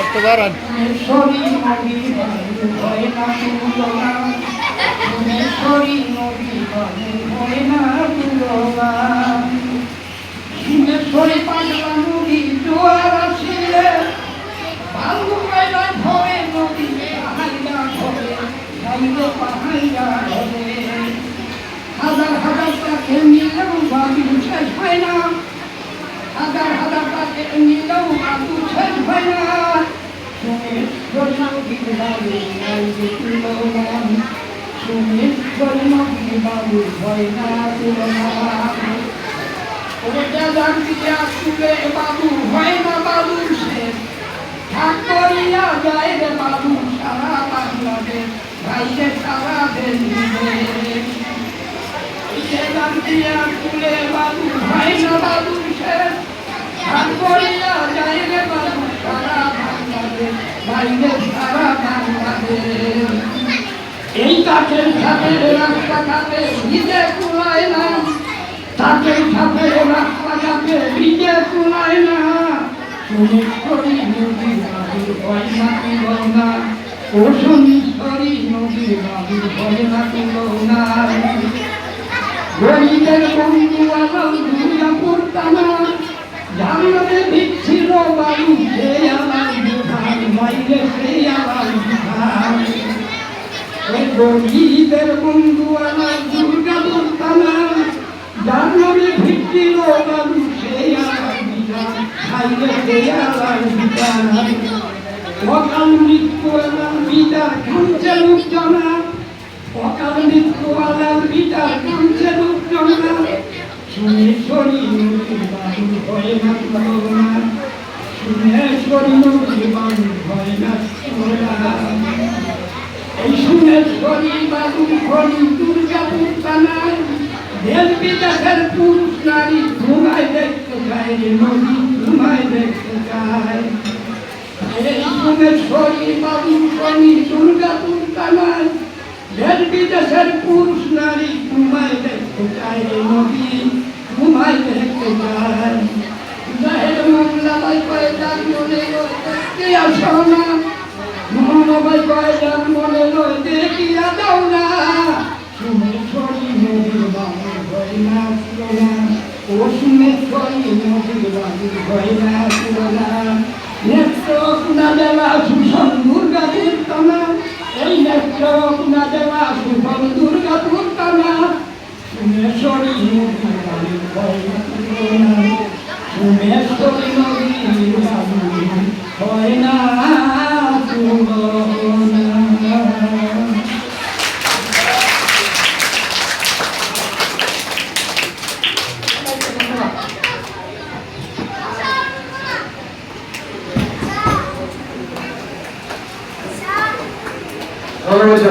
আসতে পারেন হাজার হাজার তাকে নিলেও বাবু শেষ হয় না হাজার হাজার তাকে নিলেও বাবু হয় না বাবু শেষ ঠাকুরিয়া যায় রে বাবু, সারা বাংলাদেশ, ভাইরে সারা জানতিয়া তুলে বাবু হয় না বাবু শেষ এই কাঠের সাথে রাস্তা ঘাটে ভিজে কুলায় না তাকে সাথে রাস্তা ঘাটে ভিজে কুলায় না সোমেশ্বরী নদী বাবুর ভয় না তুলো না ও সোমেশ্বরী নদী বাবুর ভয় না তুলো না গরিবের বন্ধু ওই গরিবের বন্ধু আমার দুর্গাপুর টানা জানলে ভিত্তিল বাবু সে আমার বিধান খাইলে সে আমার বিধান। অকাল অকাল মৃত্যু আমার বিদার খামছে লোকজনা নদী বাবু ভয় না শুনেশ্বরী নদী ভয় না শুনেশ্বরী বাবু হরি দুর্গাপুর টানায় দেশ বিদেশের পুরুষ নারী ঘুমায় দেখতে যায় রে নদী ঘুমায় দেখতে এই শুনেশ্বরী বাবু হরি দুর্গাপুর টানায় দেশ বিদেশের পুরুষ নারী ঘুমায় দেখতে যায় রে নদী ঘুমায় দেখতে যায় জাহের মোংলা বাই কয়ে যার মনে দেখতে আসো না মহানবাই কয়ে যার মনে দেখিয়া দাও না। শুনেশ্বরী নদীর বাবুর ভয় না ছিল না। ও শুনেশ্বরী নদীর বাবুর ভয় না ছিল না। নেত্র কুনা দেওয়া সুষম দুর্গা কীর্তনা। এই নেত্র কুনা দেওয়া সুষম দুর্গা কীর্তনা। শুনেশ্বরী নদীর বাবুর ভয় না ছিল না। শুনেশ্বরী নদীর বাবুর ভয় না।